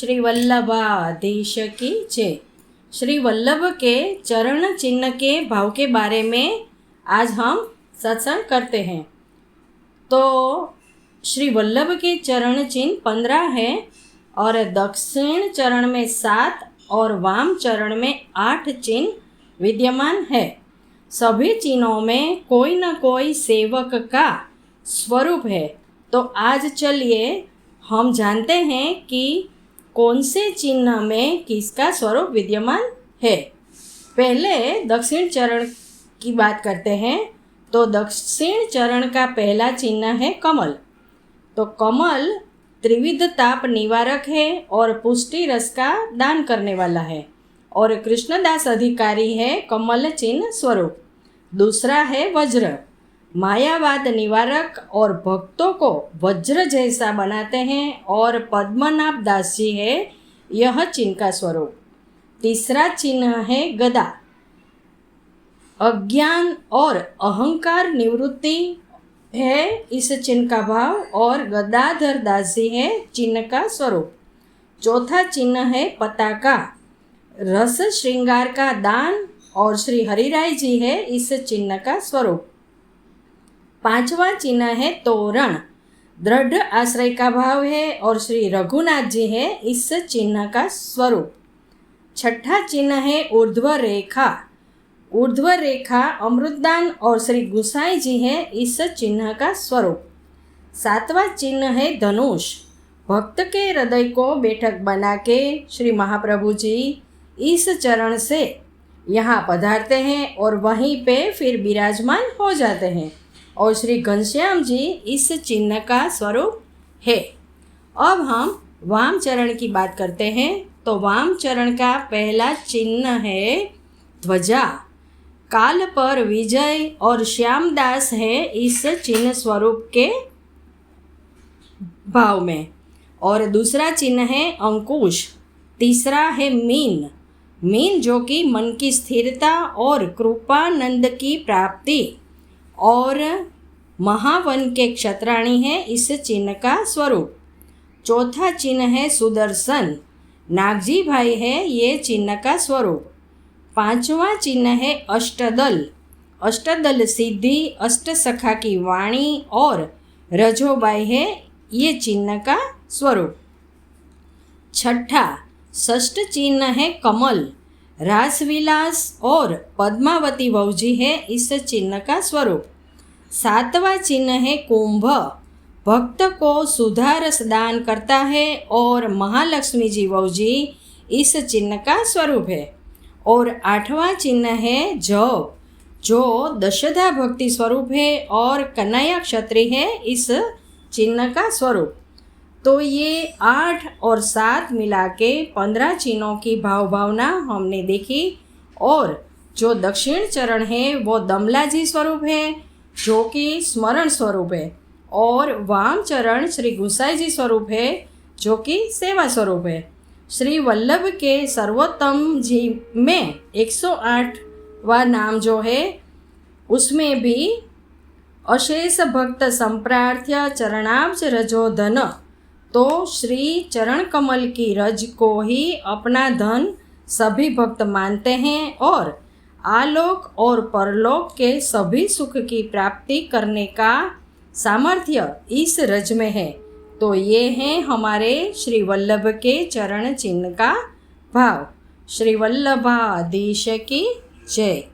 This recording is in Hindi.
श्री वल्लभाधीश की जय। श्री वल्लभ के चरण चिन्ह के भाव के बारे में आज हम सत्संग करते हैं। तो श्री वल्लभ के चरण चिन्ह पंद्रह हैं और दक्षिण चरण में सात और वाम चरण में आठ चिन्ह विद्यमान है। सभी चिन्हों में कोई न कोई सेवक का स्वरूप है। तो आज चलिए हम जानते हैं कि कौन से चिन्ह में किसका स्वरूप विद्यमान है? पहले दक्षिण चरण की बात करते हैं। तो दक्षिण चरण का पहला चिन्ह है कमल। तो कमल त्रिविध ताप निवारक है और पुष्टि रस का दान करने वाला है। और कृष्णदास अधिकारी है कमल चिन्ह स्वरूप। दूसरा है वज्र। मायावाद निवारक और भक्तों को वज्र जैसा बनाते हैं और पद्मनाभ दास जी है यह चिन्ह का स्वरूप। तीसरा चिन्ह है गदा। अज्ञान और अहंकार निवृत्ति है इस चिन्ह का भाव और गदाधर दास जी है चिन्ह का स्वरूप। चौथा चिन्ह है पताका। रस श्रृंगार का दान और श्री हरिराय जी है इस चिन्ह का स्वरूप। पांचवा चिन्ह है तोरण। दृढ़ आश्रय का भाव है और श्री रघुनाथ जी है इस चिन्ह का स्वरूप। छठा चिन्ह है ऊर्ध्व रेखा ऊर्ध्व रेखा अमृतदान और श्री गुसाई जी है इस चिन्ह का स्वरूप। सातवां चिन्ह है धनुष। भक्त के हृदय को बैठक बना के श्री महाप्रभु जी इस चरण से यहाँ पधारते हैं और वहीं पे फिर विराजमान हो जाते हैं। और श्री घनश्याम जी इस चिन्ह का स्वरूप है। अब हम वाम चरण की बात करते हैं। तो वाम चरण का पहला चिन्ह है ध्वजा। काल पर विजय और श्यामदास है इस चिन्ह स्वरूप के भाव में। और दूसरा चिन्ह है अंकुश। तीसरा है मीन। मीन जो कि मन की स्थिरता और कृपानंद की प्राप्ति। और महावन के क्षत्राणी है इस चिन्ह का स्वरूप। चौथा चिन्ह है सुदर्शन। नागजी भाई है ये चिन्ह का स्वरूप। पांचवा चिन्ह है अष्टदल। अष्टदल सिद्धि अष्ट सखा की वाणी और रजोबाई है ये चिन्ह का स्वरूप। छठा, षष्ठ चिन्ह है कमल। रासविलास और पद्मावती वौजी है इस चिन्ह का स्वरूप। सातवां चिन्ह है कुंभ। भक्त को सुधारस दान करता है और महालक्ष्मी जी वौजी इस चिन्ह का स्वरूप है। और आठवां चिन्ह है जव जो दशधा भक्ति स्वरूप है और कन्हैया क्षत्रिय है इस चिन्ह का स्वरूप। तो ये आठ और सात मिला के पंद्रह चिन्हों की भाव भावना हमने देखी। और जो दक्षिण चरण है, वो दमलाजी स्वरूप है, जो कि स्मरण स्वरूप है। और वाम चरण श्री गुसाई जी स्वरूप है, जो कि सेवा स्वरूप है। श्री वल्लभ के सर्वोत्तम जी में 108 वा नाम जो है, उसमें भी अशेष भक्त संप्रार्थ्य चरणाब्ज रजोधन तो श्री चरण कमल की रज को ही अपना धन सभी भक्त मानते हैं और आलोक और परलोक के सभी सुख की प्राप्ति करने का सामर्थ्य इस रज में है। तो ये हैं हमारे श्री वल्लभ के चरण चिन्ह का भाव। श्री वल्लभाधीश की जय।